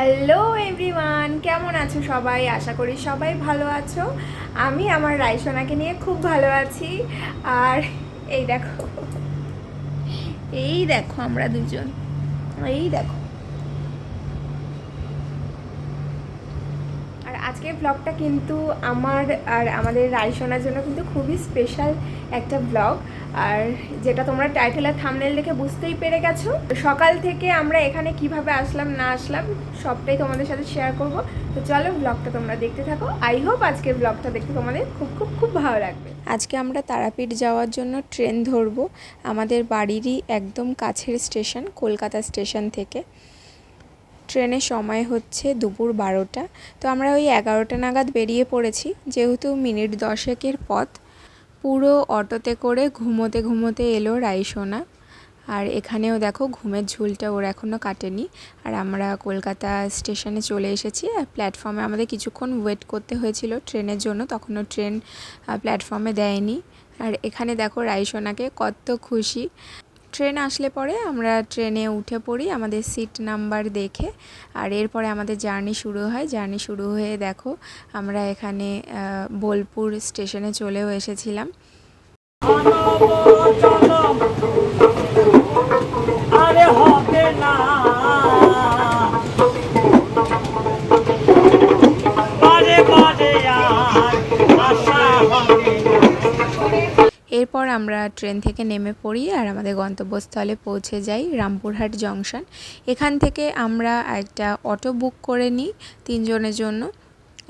Hello everyone কেমন আছো সবাই? আশা করি সবাই ভালো আছো। আমি আমার রায়সোনাকে নিয়ে খুব ভালো আছি। আর এই দেখো এই দেখো আমরা দুজন। এই দেখো। আজকের ব্লগটা কিন্তু আমার আর আমাদের রাইসোনার জন্য কিন্তু খুবই স্পেশাল একটা ব্লগ আর যেটা তোমরা টাইটেল আর থামনেল দেখে বুঝতেই পেরে গেছো। সকাল থেকে আমরা এখানে কীভাবে আসলাম, না আসলাম, সবটাই তোমাদের সাথে শেয়ার করব। তো চলো ব্লগটা তোমরা দেখতে থাকো। আই হোপ আজকের ব্লগটা দেখতে তোমাদের খুব খুব খুব ভালো লাগবে। আজকে আমরা তারাপীঠ যাওয়ার জন্য ট্রেন ধরবো। আমাদের বাড়িরই একদম কাছের স্টেশন কলকাতা স্টেশন থেকে। ট্রেনের সময় হচ্ছে দুপুর বারোটা। তো আমরা ওই এগারোটা নাগাদ বেরিয়ে পড়েছি, যেহেতু মিনিট দশেকের পথ। পুরো অটোতে করে ঘুমোতে ঘুমোতে এলো রাইসোনা। আর এখানেও দেখো ঘুমের ঝুলটা ওর এখনও কাটেনি। আর আমরা কলকাতা স্টেশনে চলে এসেছি, আর প্ল্যাটফর্মে আমাদের কিছুক্ষণ ওয়েট করতে হয়েছিল ট্রেনের জন্য তখনও ট্রেন প্ল্যাটফর্মে দেয়নি। আর এখানে দেখো রাইসোনাকে কত খুশি। ট্রেন আসলে পরে আমরা ট্রেনে উঠে পড়ি আমাদের সিট নাম্বার দেখে। আর এরপরে আমাদের জার্নি শুরু হয়। জার্নি শুরু হয়ে দেখো আমরা এখানে বোলপুর স্টেশনে চলেও এসেছিলাম। আমরা ট্রেন থেকে নেমে পড়ি আর আমাদের গন্তব্যস্থলে পৌঁছে যাই রামপুরহাট জংশন। এখান থেকে আমরা একটা অটো বুক করে নিই তিনজনের জন্য।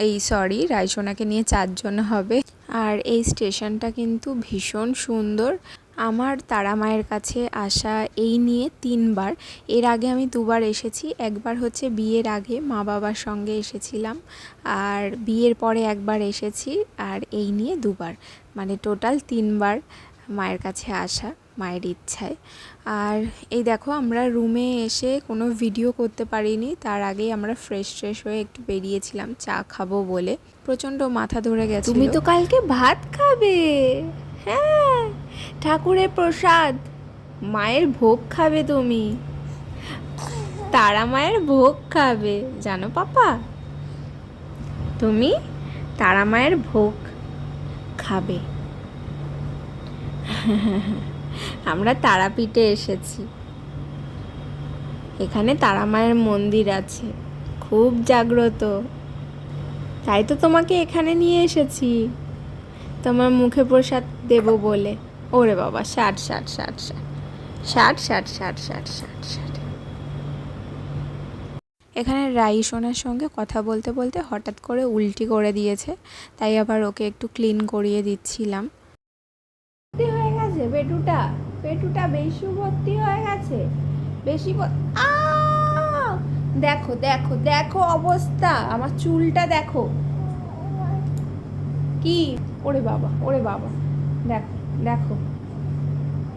এই সরি, রায়সোনাকে নিয়ে চারজন হবে। আর এই স্টেশনটা কিন্তু ভীষণ সুন্দর। আমার তারা মায়ের কাছে আসা এই নিয়ে তিনবার। এর আগে আমি দুবার এসেছি। একবার হচ্ছে বিয়ের আগে মা বাবার সঙ্গে এসেছিলাম। আর বিয়ের পরে একবার এসেছি আর এই নিয়ে দুবার। মানে টোটাল তিনবার। মায়ের কাছে আসা, মায়ের ইচ্ছায়। আর এই দেখো, আমরা রুমে এসে কোনো ভিডিও করতে পারিনি। তার আগেই আমরা ফ্রেশ ফ্রেশ হয়ে একটু বেরিয়েছিলাম চা খাব বলে। প্রচণ্ড মাথা ধরে গেছে তুমি তো কালকে ভাত খাবে। হ্যাঁ ঠাকুরের প্রসাদ। মায়ের ভোগ খাবে তুমি। তারা মায়ের ভোগ খাবে। জানো পাপা? তুমি তারা মায়ের ভোগ খাবে। আমরা তারাপীঠে এসেছি। এখানে তারা মায়ের মন্দির আছে। খুব জাগ্রত। তাই তো তোমাকে এখানে নিয়ে এসেছি। তোমার মুখে প্রসাদ দেব বলে। ওরে বাবা, ষাট ষাট ষাট ষাট। ষাট ষাট ষাট ষাট ষাট ষাট। এখানে রাই সোনার সঙ্গে কথা বলতে বলতে হঠাৎ করে উল্টি করে দিয়েছে। তাই আবার ওকে একটু ক্লিন করিয়ে দিচ্ছিলাম। পেটুটা পেটুটা বেশি ভর্তি হয়ে গেছে। বেশি দেখো দেখো দেখো অবস্থা। আমার চুলটা দেখো। কি? ওরে বাবা ওরে বাবা। দেখো দেখো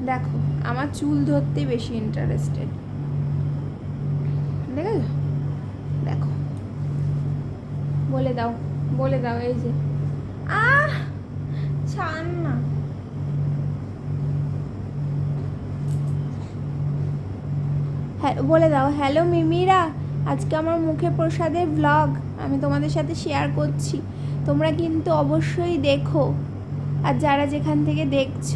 দেখো, আমার চুল ধরতে বেশি ইন্টারেস্টেড দেখেছ? দেখো। বলে দাও বলে দাও, এই যে। আহ! ছাড় না। বলে দাও। হ্যালো মিমিরা। আজকে আমার মুখে প্রসাদের ব্লগ আমি তোমাদের সাথে শেয়ার করছি। তোমরা কিন্তু অবশ্যই দেখো। আর যারা যেখান থেকে দেখছ,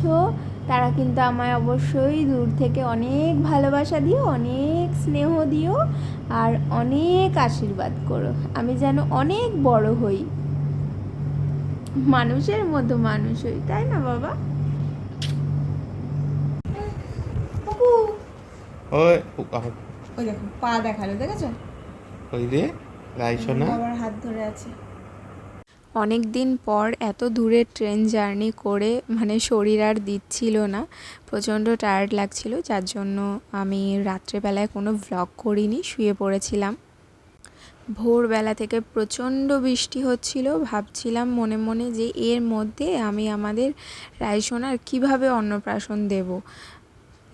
তারা কিন্তু আমায় অবশ্যই দূর থেকে অনেক ভালোবাসা দিও, অনেক স্নেহ দিও আর অনেক আশীর্বাদ করো। আমি যেন অনেক বড় হই। মানুষের মতো মানুষ হই, তাই না বাবা? ওই ওই দেখো পা দেখাল দেখেছ? ওই রে রাইসোনা বাবার হাত ধরে আছে। অনেক দিন পর এত দূরে ট্রেন জার্নি করে মানে শরীর আর দিচ্ছিল না প্রচণ্ড টায়ার্ড লাগছিল যার জন্য আমি রাত্রেবেলায় কোনো ভ্লগ করিনি শুয়ে পড়েছিলাম। ভোরবেলা থেকে প্রচণ্ড বৃষ্টি হচ্ছিল ভাবছিলাম মনে মনে যে এর মধ্যে আমি আমাদের রায়সোনার কীভাবে অন্নপ্রাশন দেব।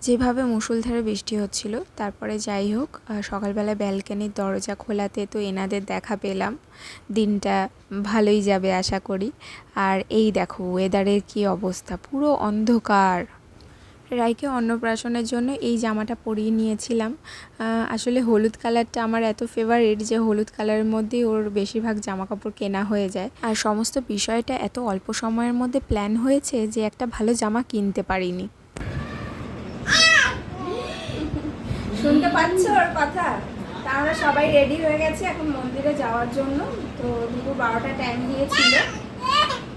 যেভাবে মুষলধারে বৃষ্টি হচ্ছিল, তারপরে যাই হোক সকালবেলা ব্যালকানির দরজা খোলাতে তো এনাদের দেখা পেলাম। দিনটা ভালোই যাবে আশা করি। আর এই দেখো ওয়েদারের কি অবস্থা, পুরো অন্ধকার। রাইকে অন্নপ্রাশনের জন্য এই জামাটা পরিয়ে নিয়েছিলাম। আসলে হলুদ কালারটা আমার এত ফেভারিট যে হলুদ কালারের মধ্যেই ওর বেশিরভাগ জামা কাপড় কেনা হয়ে যায়। আর সমস্ত বিষয়টা এত অল্প সময়ের মধ্যে প্ল্যান হয়েছে যে একটা ভালো জামা কিনতে পারিনি। শুনতে পাচ্ছ ওর কথা? তা আমরা সবাই রেডি হয়ে গেছি এখন মন্দিরে যাওয়ার জন্য। তো দুপুর বারোটা টাইম দিয়েছিল।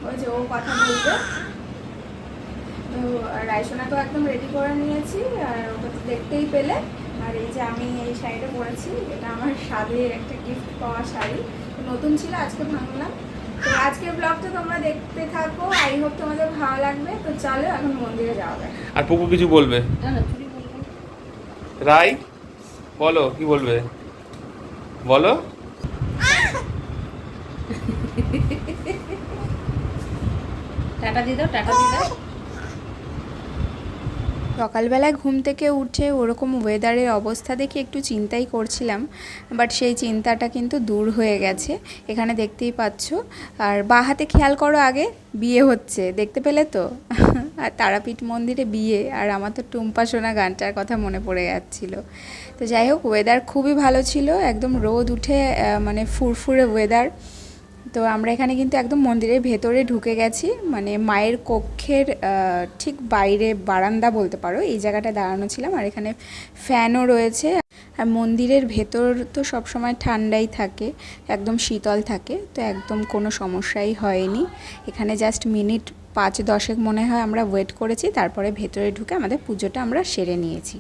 ওই যে ও কথা বলবে। তো রায়সোনাকেও একদম রেডি করে নিয়েছি আর ওকে তো দেখতেই পেলে। আর এই যে আমি এই শাড়িটা পরেছি এটা আমার স্বাদের একটা গিফট পাওয়া শাড়ি। নতুন ছিল আজকে ভাঙলাম। তো আজকের ব্লগটা তোমরা দেখতে থাকো। আই হোপ তোমাদের ভালো লাগবে। তো চলো এখন মন্দিরে যাওয়া যাক। আর পুকু কিছু বলবে? রাই বলো কি বলবে? বলো। টাটা দিয়ে দাও টাটা দিয়ে দাও। সকালবেলায় ঘুম থেকে উঠে ওরকম ওয়েদারের অবস্থা দেখে একটু চিন্তাই করছিলাম বাট সেই চিন্তাটা কিন্তু দূর হয়ে গেছে। এখানে দেখতেই পাচ্ছ। আর বা হাতে খেয়াল করো আগে, বিয়ে হচ্ছে, দেখতে পেলে তো? আর তারাপীঠ মন্দিরে বিয়ে, আর আমার তো টুম্পা সোনা গানটার কথা মনে পড়ে যাচ্ছিল। তো যাই হোক ওয়েদার খুবই ভালো ছিল, একদম রোদ উঠে মানে ফুরফুরে ওয়েদার তো আমরা এখানে কিন্তু একদম মন্দিরের ভেতরে ঢুকে গেছি। মানে মায়ের কক্ষের ঠিক বাইরে বারান্দা বলতে পারো, এই জায়গাটা দাঁড়ানো ছিলাম। আর এখানে ফ্যানও রয়েছে। আর মন্দিরের ভেতর তো সবসময় ঠান্ডাই থাকে, একদম শীতল থাকে, তো একদম কোনো সমস্যাই হয়নি। এখানে জাস্ট মিনিট পাঁচ দশেক মনে হয় আমরা ওয়েট করেছি, তারপরে ভেতরে ঢুকে আমাদের পুজোটা আমরা সেরে নিয়েছি।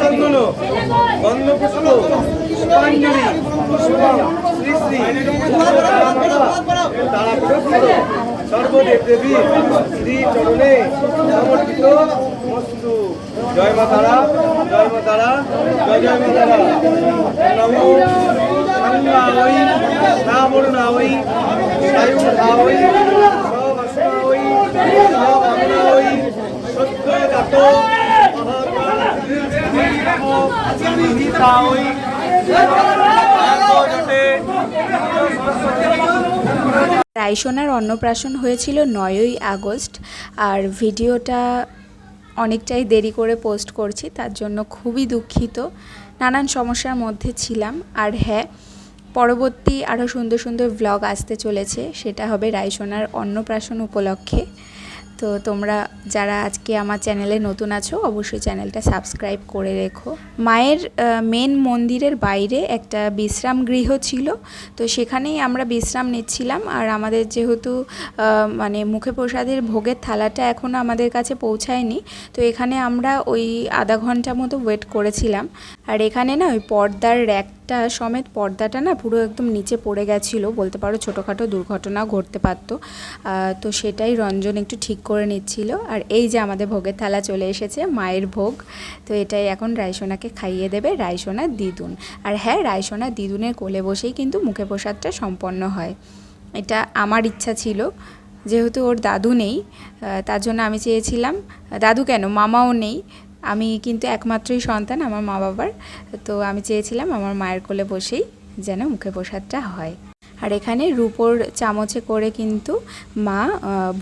চন্দন গন্ধপুষ্প পুষ্পাঞ্জলি পুষ্পম শ্রী শ্রী তারা সর্বদেব দেবী, শ্রী চরণে সমর্পিত মস্তু জয় মা তারা, জয় মা তারা, জয় জয় মা তারা। নমো গঙ্গাওই নাবরুণাওই সায়ুধাওই সবাসনাওই সবামনাওই রাইসোনার অন্নপ্রাশন হয়েছিল নয়ই আগস্ট, আর ভিডিওটা অনেকটাই দেরি করে পোস্ট করছি, তার জন্য খুবই দুঃখিত। নানান সমস্যার মধ্যে ছিলাম, আর হ্যাঁ পরবর্তী আরও সুন্দর সুন্দর ব্লগ আসতে চলেছে, সেটা হবে রাইসোনার অন্নপ্রাশন উপলক্ষে। তো তোমরা যারা আজকে আমার চ্যানেলে নতুন আছো, অবশ্যই চ্যানেলটা সাবস্ক্রাইব করে রেখো। মায়ের মেন মন্দিরের বাইরে একটা বিশ্রাম গৃহ ছিল, তো সেখানেই আমরা বিশ্রাম নিচ্ছিলাম। আর আমাদের যেহেতু মানে মুখে প্রসাদের ভোগের থালাটা এখনও আমাদের কাছে পৌঁছায়নি, তো এখানে আমরা ওই আধা ঘণ্টা মতো ওয়েট করেছিলাম। আর এখানে না ওই পর্দার র্যাকটা সমেত পর্দাটা না পুরো একদম নিচে পড়ে গেছিল, বলতে পারো ছোটোখাটো দুর্ঘটনা ঘটতে পারতো। তো সেটাই রঞ্জন একটু ঠিক করে নিচ্ছিল। আর এই যে আমাদের ভোগের থালা চলে এসেছে, মায়ের ভোগ। তো এটাই এখন রায়সোনাকে খাইয়ে দেবে রায়সোনার দিদুন আর হ্যাঁ রায়সোনার দিদুনের কোলে বসেই কিন্তু মুখে প্রসাদটা সম্পন্ন হয়। এটা আমার ইচ্ছা ছিল। যেহেতু ওর দাদু নেই তার জন্য আমি চেয়েছিলাম। দাদু কেন? মামাও নেই। আমি কিন্তু একমাত্রই সন্তান আমার মা বাবার। তো আমি চেয়েছিলাম আমার মায়ের কোলে বসেই যেন মুখে প্রসাদটা হয়। আর এখানে রুপোর চামচে করে কিন্তু মা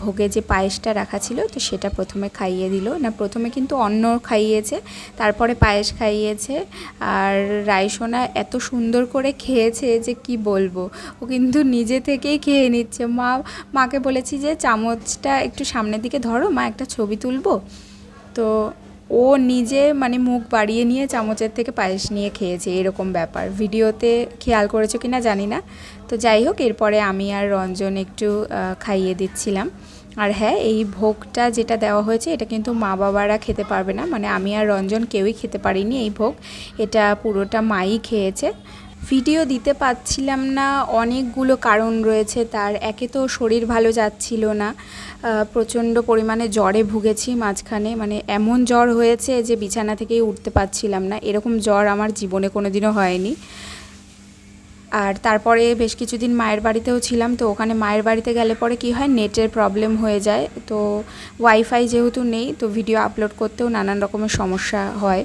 ভোগে যে পায়েসটা রাখা ছিল, তো সেটা প্রথমে খাইয়ে দিল। না, প্রথমে কিন্তু অন্ন খাইয়েছে, তারপরে পায়েস খাইয়েছে, আর রায়সোনা এত সুন্দর করে খেয়েছে যে কি বলব? ও কিন্তু নিজে থেকেই খেয়ে নিচ্ছে। মা, মাকে বলেছি যে, চামচটা একটু সামনের দিকে ধরো, মা একটা ছবি তুলবো? তো ও নিজে মানে মুখ বাড়িয়ে নিয়ে চামচের থেকে পায়েস নিয়ে খেয়েছে, এরকম ব্যাপার। ভিডিওতে খেয়াল করেছ কি না জানি না। তো যাই হোক, এরপরে আমি আর রঞ্জন একটু খাইয়ে দিচ্ছিলাম। আর হ্যাঁ এই ভোগটা যেটা দেওয়া হয়েছে, এটা কিন্তু মা বাবারা খেতে পারবে না। মানে আমি আর রঞ্জন কেউই খেতে পারিনি এই ভোগ। এটা পুরোটা মাই খেয়েছে। ভিডিও দিতে পারছিলাম না, অনেকগুলো কারণ রয়েছে তার। একে তো শরীর ভালো যাচ্ছিল না প্রচণ্ড পরিমাণে জ্বরে ভুগেছি মাঝখানে মানে এমন জ্বর হয়েছে যে বিছানা থেকেই উঠতে পারছিলাম না। এরকম জ্বর আমার জীবনে কোনোদিনও হয়নি। আর তারপরে বেশ কিছুদিন মায়ের বাড়িতেও ছিলাম, তো ওখানে মায়ের বাড়িতে গেলে পরে কি হয়, নেটের প্রবলেম হয়ে যায়। তো ওয়াইফাই যেহেতু নেই, তো ভিডিও আপলোড করতেও নানান রকমের সমস্যা হয়।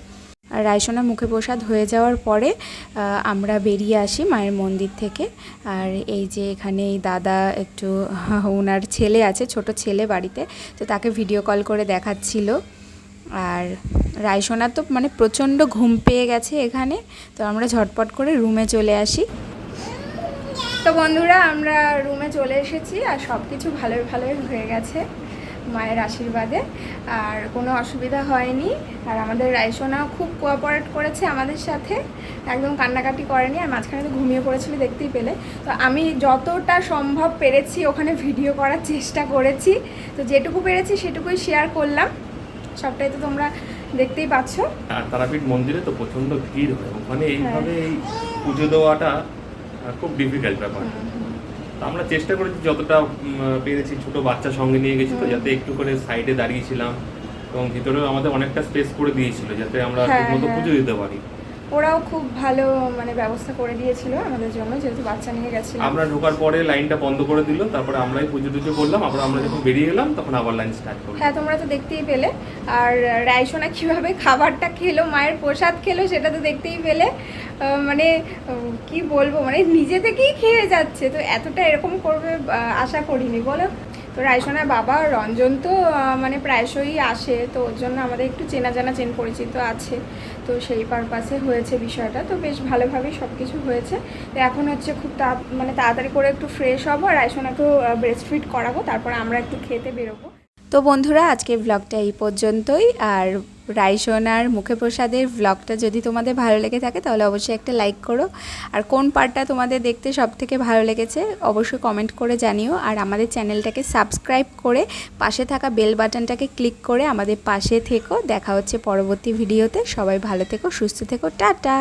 আর রায়সোনা মুখে প্রসাদ হয়ে যাওয়ার পরে আমরা বেরিয়ে আসি মায়ের মন্দির থেকে। আর এই যে এখানে এই দাদা একটু ওনার ছেলে আছে, ছোট ছেলে বাড়িতে, তো তাকে ভিডিও কল করে দেখাচ্ছিল। আর রায়সোনা তো মানে প্রচণ্ড ঘুম পেয়ে গেছে এখানে, তো আমরা ঝটপট করে রুমে চলে আসি। তো বন্ধুরা, আমরা রুমে চলে এসেছি আর সব কিছু ভালোই ভালোই হয়ে গেছে। মায়ের আশীর্বাদে। আর কোনো অসুবিধা হয়নি। আর আমাদের রায়সোনাও খুব কোঅপারেট করেছে আমাদের সাথে। একদম কান্নাকাটি করেনি। আর মাঝখানে তো ঘুমিয়ে পড়েছিল দেখতেই পেলে। তো আমি যতটা সম্ভব পেরেছি ওখানে ভিডিও করার চেষ্টা করেছি। তো যেটুকু পেরেছি সেটুকুই শেয়ার করলাম। সবটাই তো তোমরা দেখতেই পাচ্ছ। আর তারাপীঠ মন্দিরে তো প্রচণ্ড ভিড় হয়। ওখানে এইভাবে পুজো দেওয়াটা খুব ডিফিকাল্ট ব্যাপার। আমরা চেষ্টা করেছি যতটা পেরেছি ছোট বাচ্চা সঙ্গে নিয়ে গেছি তো যাতে একটু করে সাইডে দাঁড়িয়েছিলাম এবং ভিতরেও আমাদের অনেকটা স্পেস করে দিয়েছিল যাতে আমরা ঠিক ঠিকমতো হ্যাঁ। পুজো দিতে পারি ওরাও খুব ভালো মানে ব্যবস্থা করে দিয়েছিল আমাদের জন্য যেহেতু বাচ্চা নিয়ে গেছিলাম আমরা ঢোকার পরে লাইনটা বন্ধ করে দিল তারপরে আমরাই পুজো টুজো করলাম আবার আমরা যখন বেরিয়ে গেলাম তখন আবার লাইন স্টার্ট করলাম। হ্যাঁ তোমরা তো দেখতেই পেলে। আর রায়সোনা কীভাবে খাবারটা খেলো মায়ের প্রসাদ খেলো সেটা তো দেখতেই পেলে। মানে কি বলব মানে নিজে থেকেই খেয়ে যাচ্ছে। তো এতটা এরকম করবে আশা করিনি বলো? তো রায়সোনার বাবা রঞ্জন তো মানে প্রায়শই আসে তো ওর জন্য আমাদের একটু চেনা জানা চেন পরিচিত আছে। তো সেই পারপাসে হয়েছে বিষয়টা। তো বেশ ভালোভাবেই সব কিছু হয়েছে। তো এখন হচ্ছে খুব তা মানে তাড়াতাড়ি করে একটু ফ্রেশ হব আর রায়সোনাকেও ব্রেস্ট ফিট করাবো। তারপর আমরা একটু খেতে বেরোবো। তো বন্ধুরা আজকে ব্লগটা এই পর্যন্তই। আর রাইসোনার মুখে প্রসাদের ব্লগটা যদি তোমাদের ভালো লেগে থাকে, তাহলে অবশ্যই একটা লাইক করো। আর কোন পার্টটা তোমাদের দেখতে সব থেকে ভালো লেগেছে, অবশ্যই কমেন্ট করে জানিও। আর আমাদের চ্যানেলটাকে সাবস্ক্রাইব করে পাশে থাকা বেল বাটনটাকে ক্লিক করে আমাদের পাশে থেকো। দেখা হচ্ছে পরবর্তী ভিডিওতে সবাই ভালো থেকো, সুস্থ থেকো। টাটা!